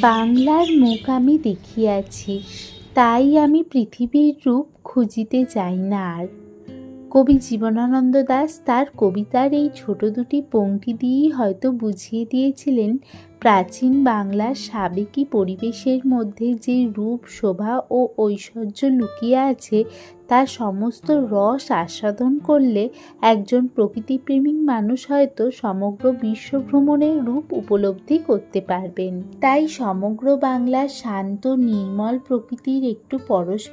বাংলার মুখ আমি দেখিয়াছি, তাই আমি পৃথিবীর রূপ খুঁজিতে যাই না আর। কবি জীবনানন্দ দাস তার কবিতার এই ছোট দুটি পংক্তি দিয়েই হয়তো বুঝিয়ে দিয়েছিলেন প্রাচীন বাংলার সাবেকি পরিবেশের মধ্যে যে রূপ, শোভা ও ঐশ্বর্য লুকিয়ে আছে, তার সমস্ত রস আস্বাদন করলে একজন প্রকৃতিপ্রেমিক মানুষ হয়তো সমগ্র বিশ্ব ভ্রমণের রূপ উপলব্ধি করতে পারবেন। তাই সমগ্র বাংলার শান্ত, নির্মল প্রকৃতির একটু পরশ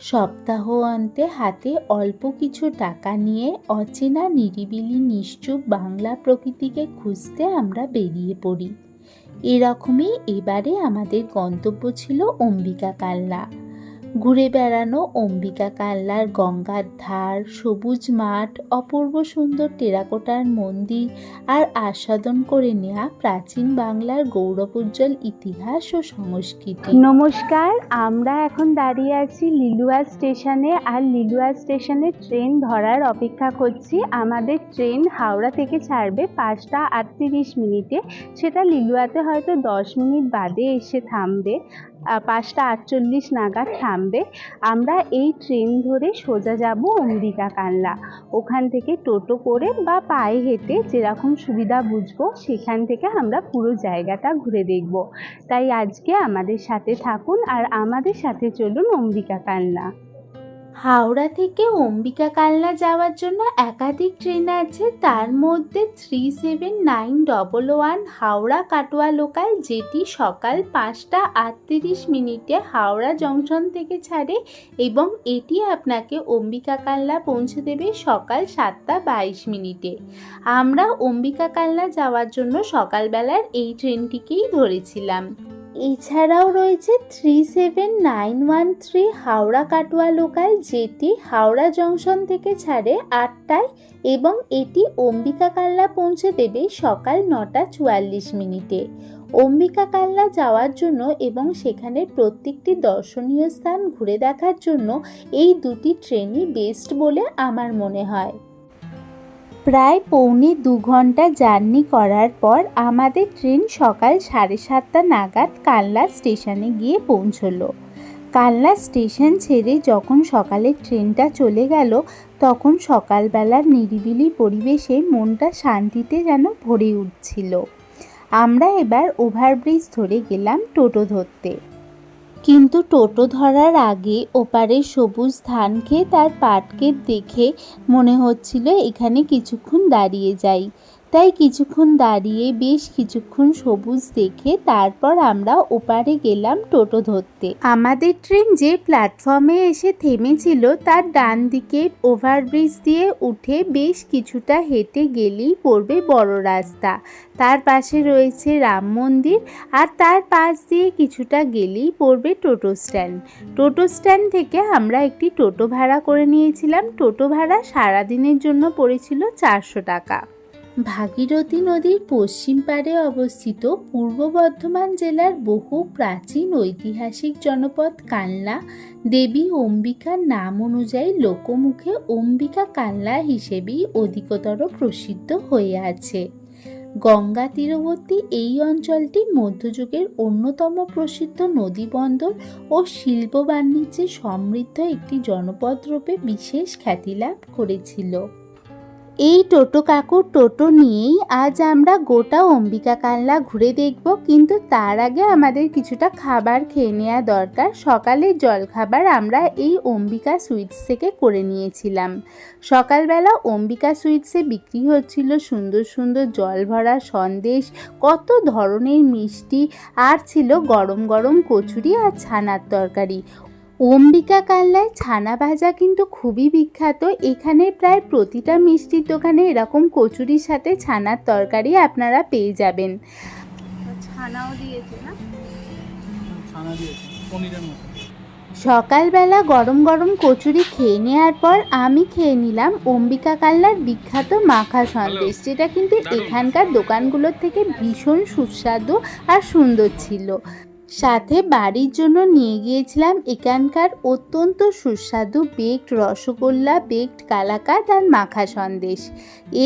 সপ্তাহ অন্তে হাতে অল্প কিছু টাকা নিয়ে অচেনা নিরিবিলি নিশ্চুপ বাংলা প্রকৃতিকে খুঁজতে আমরা বেরিয়ে পড়ি। এরকমই এবারে আমাদের গন্তব্য ছিল অম্বিকা কাল্লা ঘুরে বেড়ানো অম্বিকা কাল্লার গঙ্গার ধার, সবুজ মাঠ, অপূর্ব সুন্দর টেরাকোটার মন্দির আর আস্বাদন করে নেওয়া প্রাচীন বাংলার গৌরবোজ্জ্বল ইতিহাস ও সংস্কৃতি। নমস্কার, আমরা এখন দাঁড়িয়ে আছি লিলুয়া স্টেশনে আর লিলুয়া স্টেশনে ট্রেন ধরার অপেক্ষা করছি। আমাদের ট্রেন হাওড়া থেকে ছাড়বে পাঁচটা আটত্রিশ মিনিটে। সেটা লিলুয়াতে হয়তো দশ মিনিট বাদে এসে থামবে। পাঁচটা আটচল্লিশ নাগাদ থামবে। আমরা এই ট্রেন ধরে সোজা যাব অম্বিকা কানলা। ওখান থেকে টোটো করে বা পায়ে হেঁটে যেরকম সুবিধা বুঝব, সেখান থেকে আমরা পুরো জায়গাটা ঘুরে দেখব। তাই আজকে আমাদের সাথে থাকুন আর আমাদের সাথে চলুন অম্বিকা কান্না হাওড়া থেকে অম্বিকা কালনা যাওয়ার জন্য একাধিক ট্রেন আছে। তার মধ্যে three seven nine double one Howrah Katwa local যেটি সকাল পাঁচটা আটত্রিশ মিনিটে হাওড়া জংশন থেকে ছাড়ে এবং এটি আপনাকে অম্বিকা কালনা পৌঁছে দেবে সকাল সাতটা বাইশ মিনিটে। আমরা অম্বিকা কালনা যাওয়ার জন্য সকালবেলার এই ট্রেনটিকেই ধরেছিলাম। এছাড়াও রয়েছে three seven nine one three Howrah Katwa local যেটি হাওড়া জংশন থেকে ছাড়ে আটটায় এবং এটি অম্বিকা কাল্লা পৌঁছে দেবে সকাল নটা চুয়াল্লিশ মিনিটে। অম্বিকা কাল্লা যাওয়ার জন্য এবং সেখানে প্রত্যেকটি দর্শনীয় স্থান ঘুরে দেখার জন্য এই দুটি ট্রেনই বেস্ট বলে আমার মনে হয়। প্রায় পৌনে দু ঘণ্টা জার্নি করার পর আমাদের ট্রেন সকাল সাড়ে সাতটা নাগাদ কালনা স্টেশনে গিয়ে পৌঁছলো। কালনা স্টেশন ছেড়ে যখন সকালের ট্রেনটা চলে গেল, তখন সকালবেলার নিরিবিলি পরিবেশে মনটা শান্তিতে যেন ভরে উঠছিল। আমরা এবার ওভারব্রিজ ধরে গেলাম টোটো ধরতে। কিন্তু টোটো ধরার আগে ওপারে সবুজ ধান খেয়ে তার পাটকে দেখে মনে হচ্ছিল এখানে কিছুক্ষণ দাঁড়িয়ে যাই। তাই কিছুক্ষণ দাঁড়িয়ে বেশ কিছুক্ষণ সবুজ দেখে তারপর আমরা ওপারে গেলাম টোটো ধরতে। আমাদের ট্রেন যে প্ল্যাটফর্মে এসে থেমেছিল তার ডান দিকে ওভারব্রিজ দিয়ে উঠে বেশ কিছুটা হেঁটে গেলেই পড়বে বড় রাস্তা। তার পাশে রয়েছে রাম মন্দির আর তার পাশ দিয়ে কিছুটা গেলেই পড়বে টোটো স্ট্যান্ড। টোটো স্ট্যান্ড থেকে আমরা একটি টোটো ভাড়া করে নিয়েছিলাম। টোটো ভাড়া সারাদিনের জন্য পড়েছিল চারশো টাকা। ভাগীরথী নদীর পশ্চিম পাড়ে অবস্থিত পূর্ব বর্ধমান জেলার বহু প্রাচীন ঐতিহাসিক জনপদ কালনা দেবী অম্বিকার নাম অনুযায়ী লোকমুখে অম্বিকা কালনা হিসেবেই অধিকতর প্রসিদ্ধ হয়ে আছে। গঙ্গা তীরবর্তী এই অঞ্চলটি মধ্যযুগের অন্যতম প্রসিদ্ধ নদীবন্দর ও শিল্প বাণিজ্যে সমৃদ্ধ একটি জনপদ রূপে বিশেষ খ্যাতি লাভ করেছিল। এই টোটো কাকুর টোটো নিয়েই আজ আমরা গোটা অম্বিকা কালনা ঘুরে দেখব, কিন্তু তার আগে আমাদের কিছুটা খাবার খেয়ে নেওয়া দরকার। সকালের জলখাবার আমরা এই অম্বিকা সুইটস থেকে করে নিয়েছিলাম। সকালবেলা অম্বিকা সুইটসে বিক্রি হচ্ছিল সুন্দর সুন্দর জল ভরা সন্দেশ, কত ধরনের মিষ্টি, আর ছিল গরম গরম কচুরি আর ছানার তরকারি। অম্বিকা কাল্লায় ছানা ভাজা কিন্তু খুবই বিখ্যাত। এখানে প্রায় প্রতিটা মিষ্টির দোকানে এরকম কচুরির সাথে ছানার তরকারি আপনারা পেয়ে যাবেন। ছানাও দিয়েছে না? ছানা দিয়েছে পনিরের মতো। সকালবেলা গরম গরম কচুরি খেয়ে নেওয়ার পর আমি খেয়ে নিলাম অম্বিকা কাল্লার বিখ্যাত মাখা সন্দেশ যেটা কিন্তু এখানকার দোকানগুলোর থেকে ভীষণ সুস্বাদু আর সুন্দর ছিল। সাথে বাড়ির জন্য নিয়ে গিয়েছিলাম এখানকার অত্যন্ত সুস্বাদু বেকড রসগোল্লা বেকড কালাকাদ আর মাখা সন্দেশ।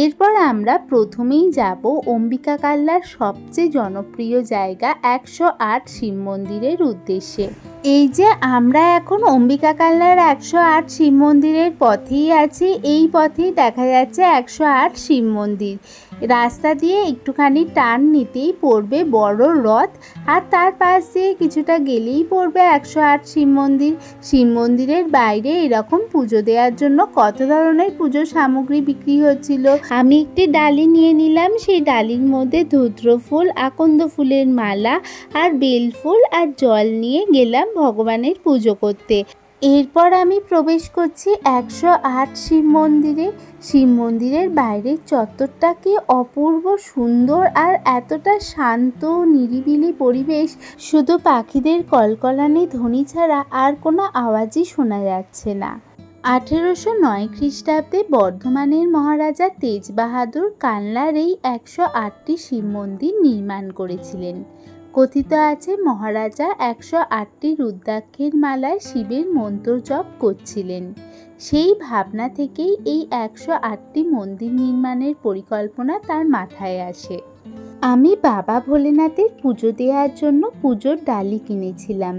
এরপর আমরা প্রথমেই যাব অম্বিকা কাল্লার সবচেয়ে জনপ্রিয় জায়গা একশো আট শিব মন্দিরের উদ্দেশ্যে। এই যে আমরা এখন অম্বিকা কাল্লার একশো আট শিব মন্দিরের পথেই আছি, এই পথেই দেখা যাচ্ছে একশো আট শিব মন্দির। রাস্তা দিয়ে একটুখানি টান নিতেই পড়বে বড় রথ, আর তার পাশ দিয়ে কিছুটা গেলেই পড়বে একশো আট শিব মন্দির। শিব মন্দিরের বাইরে এরকম পুজো দেওয়ার জন্য কত ধরনের পুজোর সামগ্রী বিক্রি হচ্ছিল? আমি একটি ডালি নিয়ে নিলাম, সেই ডালির মধ্যে ধুদ্র ফুল, আকন্দ ফুলের মালা, আর বেল ফুল আর জল নিয়ে গেলাম ভগবানের পুজো করতে। এরপর আমি প্রবেশ করছি একশো আট শিব মন্দিরে। শিব মন্দিরের বাইরের চত্বরটা কি অপূর্ব সুন্দর আর এতটা শান্ত নিরিবিলি পরিবেশ। শুধু পাখিদের কলকলানি ধ্বনি ছাড়া আর কোনো আওয়াজই শোনা যাচ্ছে না। আঠেরোশো নয় খ্রিস্টাব্দে বর্ধমানের মহারাজা তেজ বাহাদুর কানলার এই একশো আটটি শিব মন্দির নির্মাণ করেছিলেন। কথিত আছে, মহারাজা একশো আটটি রুদ্রাক্ষের মালায় শিবের মন্ত্র জপ করছিলেন। সেই ভাবনা থেকেই এই একশো আটটি মন্দির নির্মাণের পরিকল্পনা তার মাথায় আসে। আমি বাবা ভোলেনাথের পুজো দেওয়ার জন্য পুজোর ডালি কিনেছিলাম।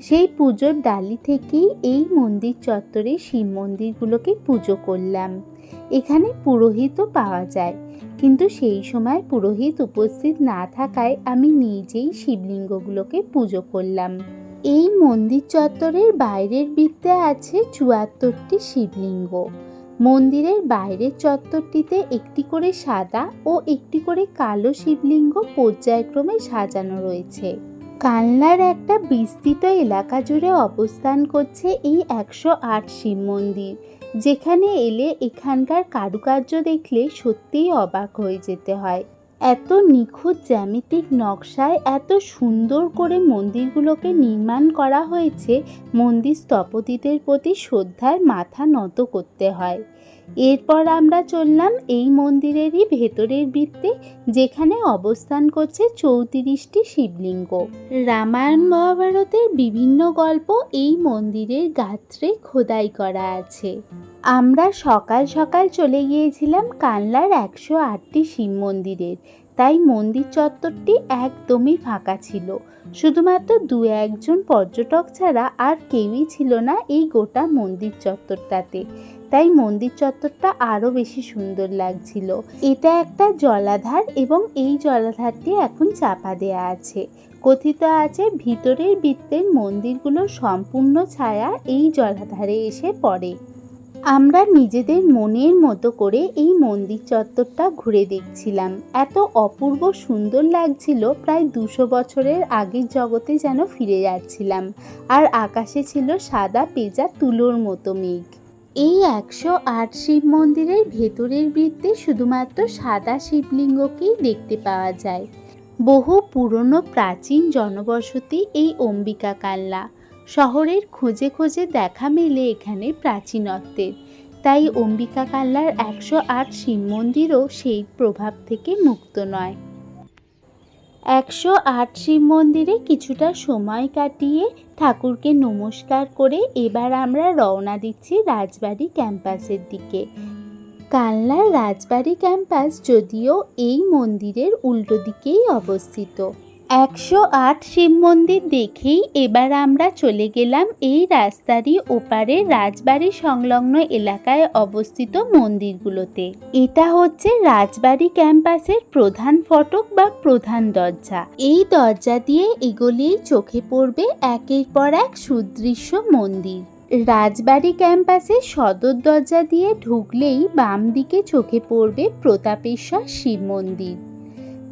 সেই পুজোর ডালি থেকেই এই মন্দির চত্বরে শিব মন্দিরগুলোকে পুজো করলাম। এখানে পুরোহিতও পাওয়া যায়। কিন্তু সেই সময় পুরোহিত উপস্থিত না থাকায় আমি নিজেই শিবলিঙ্গগুলোকে পুজো করলাম। এই মন্দির চত্বরের বাইরের বৃত্তে আছে চুয়াত্তরটি শিবলিঙ্গ। মন্দিরের বাইরের চত্বরটিতে একটি করে সাদা ও একটি করে কালো শিবলিঙ্গ পর্যায়ক্রমে সাজানো রয়েছে। কানলার একটা বিস্তৃত এলাকা জুড়ে অবস্থান করছে এই একশো আট শিব মন্দির। যেখানে এলে এখানকার কারুকার্য দেখলে সত্যিই অবাক হয়ে যেতে হয়। এত নিখুঁত জ্যামিতিক নকশায় এত সুন্দর করে মন্দিরগুলোকে নির্মাণ করা হয়েছে, মন্দির স্থপতিদের প্রতি শ্রদ্ধায় মাথা নত করতে হয়। এরপর আমরা চললাম এই মন্দিরেরই ভেতরের বৃত্তে যেখানে অবস্থান করছে চৌত্রিশটি শিবলিঙ্গ। রামায়ণ মহাভারতের বিভিন্ন গল্প এই মন্দিরের গাত্রে খোদাই করা আছে। আমরা সকাল সকাল চলে গিয়েছিলাম কানলার একশো আটটি শিব মন্দিরের। তাই মন্দির চত্বরটি একদমই ফাঁকা ছিল। শুধুমাত্র দু একজন পর্যটক ছাড়া আর কেউই ছিল না এই গোটা মন্দির চত্বরটাতে। তাই মন্দির চত্বরটা আরও বেশি সুন্দর লাগছিল। এটা একটা জলাধার এবং এই জলাধারটি এখন চাপা দেয়া আছে। কথিত আছে ভিতরের বৃত্তের মন্দিরগুলোর সম্পূর্ণ ছায়া এই জলাধারে এসে পড়ে। আমরা নিজেদের মনের মতো করে এই মন্দির চত্বরটা ঘুরে দেখছিলাম। এত অপূর্ব সুন্দর লাগছিল, প্রায় দুশো বছরের আগের জগতে যেন ফিরে যাচ্ছিলাম। আর আকাশে ছিল সাদা পেজা তুলোর মতো মেঘ। এই একশো আট শিব মন্দিরের ভেতরের বৃত্তে শুধুমাত্র সাদা শিবলিঙ্গকেই দেখতে পাওয়া যায়। বহু পুরনো প্রাচীন জনবসতি এই অম্বিকা কাল্লা। শহরের খোঁজে খোঁজে দেখা মেলে এখানে প্রাচীনত্বের। তাই অম্বিকা কাল্লার একশো আট শিব মন্দিরও সেই প্রভাব থেকে মুক্ত নয়। একশো আট শিব মন্দিরে কিছুটা সময় কাটিয়ে ঠাকুরকে নমস্কার করে এবার আমরা রওনা দিচ্ছি রাজবাড়ি ক্যাম্পাসের দিকে। কালনার রাজবাড়ি ক্যাম্পাস যদিও এই মন্দিরের উল্টো দিকেই অবস্থিত। একশো আট শিব মন্দির দেখেই এবার আমরা চলে গেলাম এই রাস্তারই ওপারে রাজবাড়ি সংলগ্ন এলাকায় অবস্থিত মন্দিরগুলোতে। এটা হচ্ছে রাজবাড়ি ক্যাম্পাসের প্রধান ফটক বা প্রধান দরজা। এই দরজা দিয়ে এগোলেই চোখে পড়বে একের পর এক সুদৃশ্য মন্দির। রাজবাড়ি ক্যাম্পাসের সদর দরজা দিয়ে ঢুকলেই বাম দিকে চোখে পড়বে প্রতাপেশ্বর শিব মন্দির।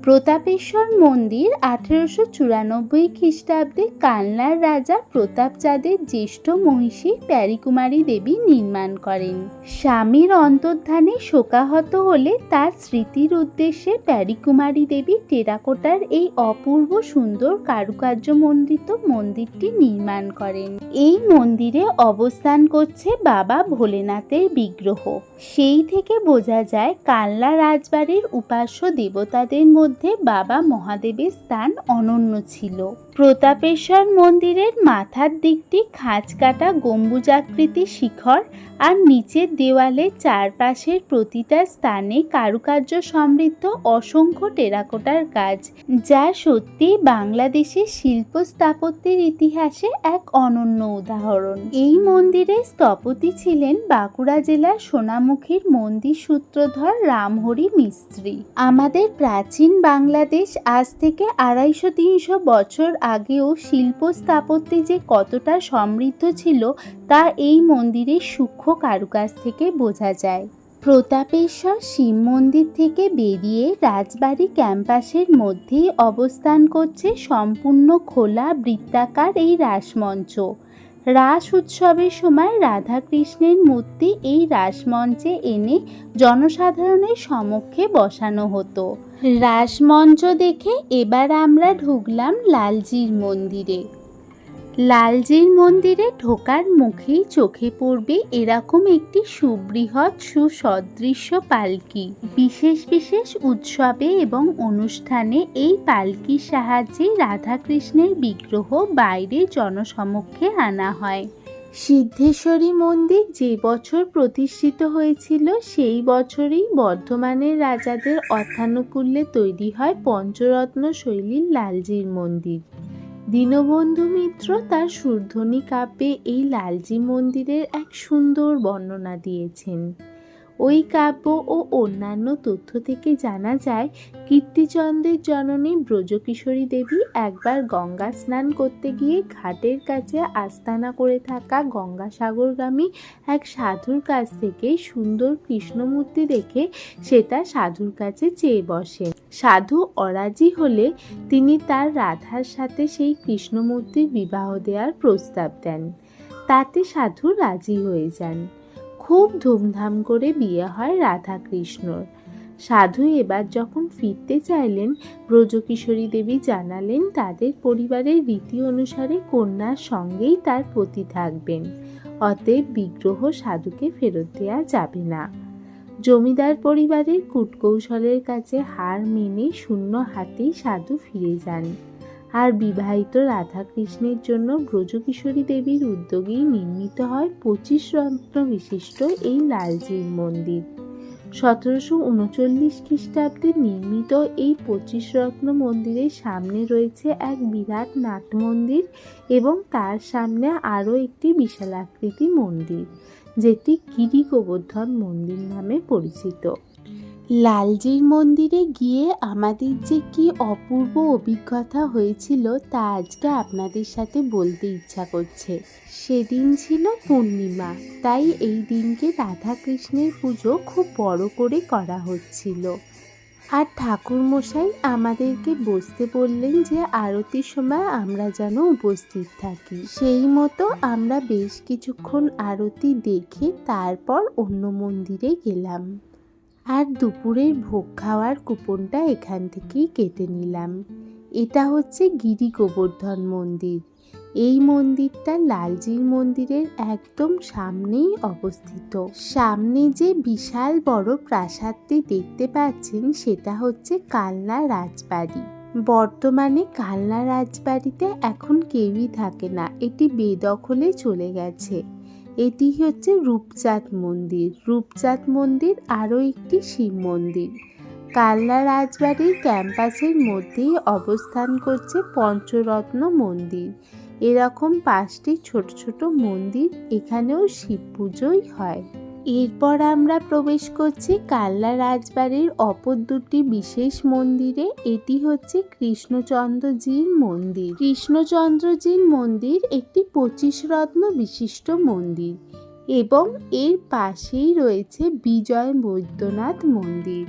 প্রতাপেশ্বর মন্দির আঠেরোশো চুরানব্বই খ্রিস্টাব্দে কালনার রাজা প্রতাপচাঁদের জ্যেষ্ঠ মহিষী প্যারিকুমারী দেবী নির্মাণ করেন। স্বামীর অন্তর্ধানে শোকাহত হলে তার স্মৃতির উদ্দেশ্যে প্যারিকুমারী দেবী টেরাকোটার এই অপূর্ব সুন্দর কারুকার্যমণ্ডিত মন্দিরটি নির্মাণ করেন। এই মন্দিরে অবস্থান করছে বাবা ভোলেনাথের বিগ্রহ। সেই থেকে বোঝা যায় কালনা রাজবাড়ির উপাস্য দেবতাদের মধ্যে মধ্যে বাবা মহাদেবের স্থান অনন্য ছিল। প্রতাপেশ্বর মন্দিরের মাথার দিকটি খাঁজ কাটা গম্বুজাকৃতি শিখর আর নিচের দেওয়ালে চারপাশের প্রতিটা স্থানে কারুকার্য সমৃদ্ধ অসংখ্য টেরাকোটার কাজ যা সত্যি বাংলাদেশের শিল্প স্থাপত্যের ইতিহাসে এক অনন্য উদাহরণ। এই মন্দিরের স্থপতি ছিলেন বাঁকুড়া জেলার সোনামুখীর মন্দির সূত্রধর রামহরি মিস্ত্রি। আমাদের প্রাচীন বাংলাদেশ আজ থেকে আড়াইশো তিনশো বছর আগেও শিল্প স্থাপত্যে যে কতটা সমৃদ্ধ ছিল তা এই মন্দিরের সূক্ষ্ম কারুকাজ থেকে বোঝা যায়। প্রতাপেশ্বর শিব মন্দির থেকে বেরিয়ে রাজবাড়ি ক্যাম্পাসের মধ্যেই অবস্থান করছে সম্পূর্ণ খোলা বৃত্তাকার এই রাসমঞ্চ। রাস উৎসবের সময় রাধাকৃষ্ণের মূর্তি এই রাসমঞ্চে এনে জনসাধারণের সমক্ষে বসানো হতো। রাসমঞ্চ দেখে এবার আমরা ঢুকলাম লালজির মন্দিরে। লালজির মন্দিরে ঢোকার মুখেই চোখে পড়বে এরকম একটি সুবৃহৎ, সুসদৃশ্য পালকি। বিশেষ বিশেষ উৎসবে এবং অনুষ্ঠানে এই পালকির সাহায্যে রাধাকৃষ্ণের বিগ্রহ বাইরে জনসমক্ষে আনা হয়। সিদ্ধেশ্বরী মন্দির যে বছর প্রতিষ্ঠিত হয়েছিল, সেই বছরই বর্ধমানের রাজাদের অর্থানুকূল্যে তৈরি হয় পঞ্চরত্ন শৈলীর লালজির মন্দির। দীনবন্ধু মিত্র তার সুরধ্বনি কাব্যে এই লালজি মন্দিরের এক সুন্দর বর্ণনা দিয়েছেন। ওই কাব্য ও অন্যান্য তথ্য থেকে জানা যায় কীর্তিচন্দ্রের জননী ব্রজকিশোরী দেবী একবার গঙ্গা স্নান করতে গিয়ে ঘাটের কাছে আস্তানা করে থাকা গঙ্গাসাগরগামী এক সাধুর কাছ থেকে সুন্দর কৃষ্ণমূর্তি দেখে সেটা সাধুর কাছে চেয়ে বসে। সাধু অরাজি হলে তিনি তার রাধার সাথে সেই কৃষ্ণমূর্তির বিবাহ দেওয়ার প্রস্তাব দেন। তাতে সাধু রাজি হয়ে যান। খুব ধুমধাম করে বিয়ে হয় রাধা কৃষ্ণর সাধু এবার যখন ফিরতে চাইলেন, ব্রজকিশোরী দেবী জানালেন তাদের পরিবারের রীতি অনুসারে কন্যার সঙ্গেই তার পতি থাকবেন। অতএব বিগ্রহ সাধুকে ফেরত দেওয়া যাবে না। জমিদার পরিবারের কূটকৌশলের কাছে হার মেনে শূন্য হাতেই সাধু ফিরে যান। আর বিবাহিত রাধাকৃষ্ণের জন্য ব্রজকিশোরী দেবীর উদ্যোগেই নির্মিত হয় পঁচিশ রত্ন বিশিষ্ট এই লালজির মন্দির। সতেরোশো উনচল্লিশ খ্রিস্টাব্দে নির্মিত এই পঁচিশ রত্ন মন্দিরের সামনে রয়েছে এক বিরাট নাট মন্দির এবং তার সামনে আরও একটি বিশালাকৃতি মন্দির, যেটি গিরি গোবর্ধন মন্দির নামে পরিচিত। লালজির মন্দিরে গিয়ে আমাদের যে কি অপূর্ব অভিজ্ঞতা হয়েছিল তা আজকে আপনাদের সাথে বলতে ইচ্ছা করছে। সেদিন ছিল পূর্ণিমা, তাই এই দিনকে রাধাকৃষ্ণের পুজো খুব বড় করে করা হচ্ছিল। আর ঠাকুরমশাই আমাদেরকে বসতে বললেন যে আরতির সময় আমরা যেন উপস্থিত থাকি। সেই মতো আমরা বেশ কিছুক্ষণ আরতি দেখে তারপর অন্য মন্দিরে গেলাম। আর দুপুরের ভোগ খাওয়ার কুপনটা এখান থেকেই কেটে নিলাম। এটা হচ্ছে গিরি গোবর্ধন মন্দির। এই মন্দিরটা লালজির মন্দিরের একদম সামনেই অবস্থিত। সামনে যে বিশাল বড় প্রাসাদটি দেখতে পাচ্ছেন, সেটা হচ্ছে কালনা রাজবাড়ি। বর্তমানে কালনা রাজবাড়িতে এখন কেউই থাকে না, এটি বেদখলে চলে গেছে। এটি হচ্ছে রূপচাঁদ মন্দির। রূপচাঁদ মন্দির আরও একটি শিব মন্দির। কালনা রাজবাড়ির ক্যাম্পাসের মধ্যেই অবস্থান করছে পঞ্চরত্ন মন্দির। এরকম পাঁচটি ছোট ছোট মন্দির এখানেও শিব পুজোই হয়। এরপর আমরা প্রবেশ করছি কাল্লা রাজবাড়ির অপর দুটি বিশেষ মন্দিরে। এটি হচ্ছে কৃষ্ণচন্দ্রজির মন্দির। কৃষ্ণচন্দ্রজির মন্দির একটি পঁচিশ রত্ন বিশিষ্ট মন্দির এবং এর পাশেই রয়েছে বিজয় বৈদ্যনাথ মন্দির।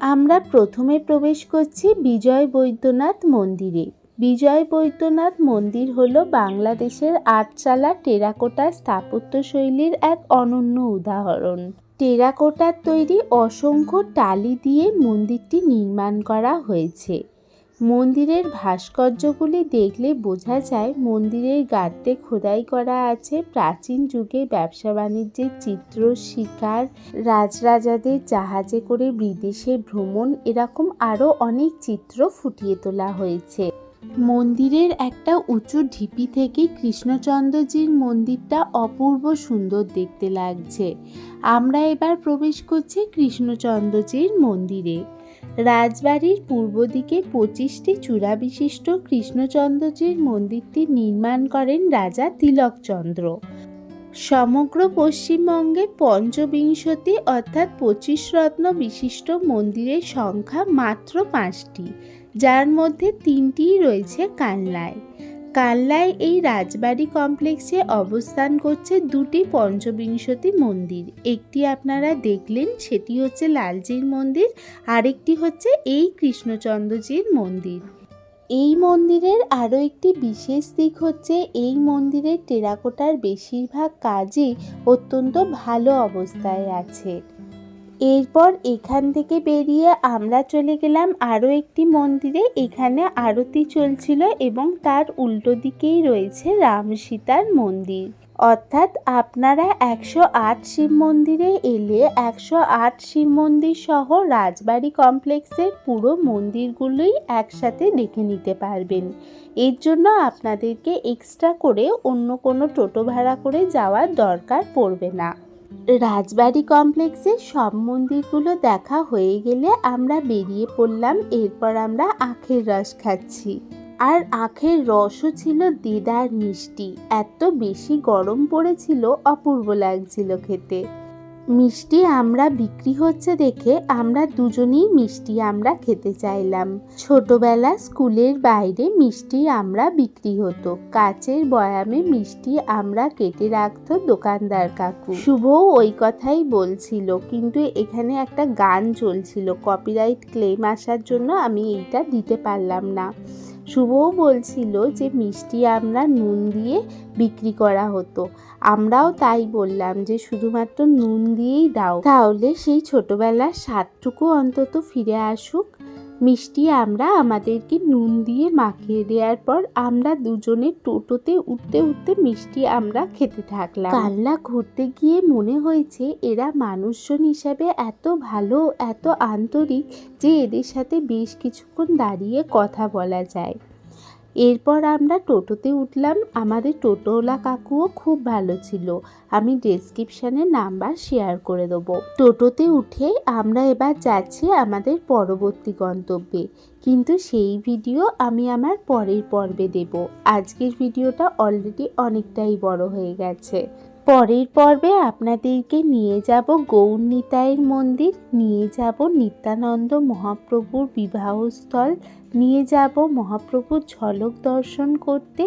আমরা প্রথমে প্রবেশ করছি বিজয় বৈদ্যনাথ মন্দিরে। বিজয় বৈদ্যনাথ মন্দির হল বাংলাদেশের আটচালা টেরাকোটা স্থাপত্যশৈলীর এক অনন্য উদাহরণ। টেরাকোটার তৈরি অসংখ্য টালি দিয়ে মন্দিরটি নির্মাণ করা হয়েছে। মন্দিরের ভাস্কর্যগুলি দেখলে বোঝা যায় মন্দিরের গার্তে খোদাই করা আছে প্রাচীন যুগে ব্যবসা বাণিজ্যের চিত্র, শিকার, রাজরাজাদের জাহাজে করে বিদেশে ভ্রমণ, এরকম আরও অনেক চিত্র ফুটিয়ে তোলা হয়েছে। মন্দিরের একটা উঁচু ঢিপি থেকে কৃষ্ণচন্দ্রজির মন্দিরটা অপূর্ব সুন্দর দেখতে লাগছে। আমরা এবার প্রবেশ করছি কৃষ্ণচন্দ্রজির মন্দিরে। রাজবাড়ির পূর্ব দিকে পঁচিশটি চূড়া বিশিষ্ট কৃষ্ণচন্দ্রজির মন্দিরটি নির্মাণ করেন রাজা তিলকচন্দ্র। সমগ্র পশ্চিমবঙ্গে পঞ্চবিংশতি অর্থাৎ পঁচিশ রত্ন বিশিষ্ট মন্দিরের সংখ্যা মাত্র পাঁচটি। যার মধ্যে তিনটিই রয়েছে কানলায় কানলায় এই রাজবাড়ি কমপ্লেক্সে অবস্থান করছে দুটি পঞ্চবিংশতি মন্দির। একটি আপনারা দেখলেন, সেটি হচ্ছে লালজির মন্দির, আরেকটি হচ্ছে এই কৃষ্ণচন্দ্রজির মন্দির। এই মন্দিরের আরও একটি বিশেষ দিক হচ্ছে, এই মন্দিরের টেরাকোটার বেশিরভাগ কাজই অত্যন্ত ভালো অবস্থায় আছে। এরপর এখান থেকে বেরিয়ে আমরা চলে গেলাম আরও একটি মন্দিরে। এখানে আরতি চলছিল এবং তার উল্টো দিকেই রয়েছে রাম সীতার মন্দির। অর্থাৎ আপনারা একশো আট শিব মন্দিরে এলে একশো আট শিব মন্দির সহ রাজবাড়ি কমপ্লেক্সের পুরো মন্দিরগুলোই একসাথে দেখে নিতে পারবেন। এর জন্য আপনাদেরকে এক্সট্রা করে অন্য কোনো টোটো ভাড়া করে যাওয়ার দরকার পড়বে না। রাজবাড়ি কমপ্লেক্সে সব মন্দিরগুলো দেখা হয়ে গেলে আমরা বেরিয়ে পড়লাম, এরপর আমরা আখের রস খাচ্ছি। আর আখের রসও ছিল দিদার মিষ্টি। এত বেশি গরম পড়েছিল, অপূর্ব লাগছিল খেতে। মিষ্টি আমরা বিক্রি হচ্ছে দেখে আমরা দুজনেই মিষ্টি আমরা খেতে চাইলাম। ছোটবেলা স্কুলের বাইরে মিষ্টি আমরা বিক্রি হতো। কাচের বয়ামে মিষ্টি আমরা কেটে রাখতো দোকানদার কাকু। শুভ ওই কথাই বলছিল, কিন্তু এখানে একটা গান চলছিল কপিরাইট ক্লেম আসার জন্য আমি এইটা দিতে পারলাম না। শুভও বলছিল যে মিষ্টি আমরা নুন দিয়ে বিক্রি করা হতো। আমরাও তাই বললাম যে শুধুমাত্র নুন দিয়েই দাও। তাহলে সেই ছোটবেলার স্বাদটুকু অন্তত ফিরে আসুক। মিষ্টি আমরা আমাদেরকে নুন দিয়ে মাখিয়ে দেওয়ার পর আমরা দুজনে টোটোতে উঠতে উঠতে মিষ্টি আমরা খেতে থাকলাম। কাল্লা ঘুরতে গিয়ে মনে হয়েছে এরা মানুষজন হিসাবে এত ভালো, এত আন্তরিক যে এদের সাথে বেশ কিছুক্ষণ দাঁড়িয়ে কথা বলা যায়। এরপর আমরা টোটোতে উঠলাম। আমাদের টোটোওয়ালা কাকুও খুব ভালো ছিল। আমি ডেসক্রিপশানে নাম্বার শেয়ার করে দেবো। টোটোতে উঠে আমরা এবার যাচ্ছি আমাদের পরবর্তী গন্তব্যে। কিন্তু সেই ভিডিও আমি আমার পরের পর্বে দেব। আজকের ভিডিওটা অলরেডি অনেকটাই বড় হয়ে গেছে। পরের পর্বে আপনাদেরকে নিয়ে যাব গৌর নিতাইয়ের মন্দির। নিয়ে যাব নিত্যানন্দ মহাপ্রভুর বিবাহস্থল নিয়ে যাব মহাপ্রভুর ঝলক দর্শন করতে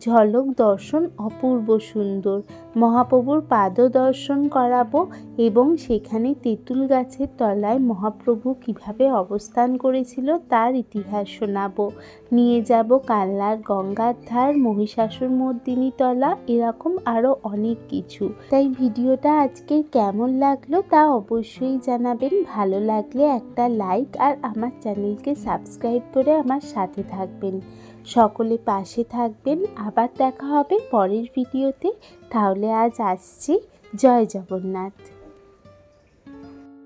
ঝলক দর্শন অপূর্ব সুন্দর। মহাপ্রভুর পাদ দর্শন করাবো এবং সেখানে তেঁতুল গাছের তলায় মহাপ্রভু কীভাবে অবস্থান করেছিল তার ইতিহাস শোনাবো। নিয়ে যাব কাল্লার গঙ্গার ধার, মহিষাসুর মর্দিনী তলা, এরকম আরও অনেক কিছু। তাই ভিডিওটা আজকে কেমন লাগল তা অবশ্যই জানাবেন। ভালো লাগলে একটা লাইক আর আমার চ্যানেলকে সাবস্ক্রাইব করে আমার সাথে থাকবেন। সকলে পাশে থাকবেন। আবার দেখা হবে পরের ভিডিওতে। তাহলে আজ আসছি। জয় জগন্নাথ।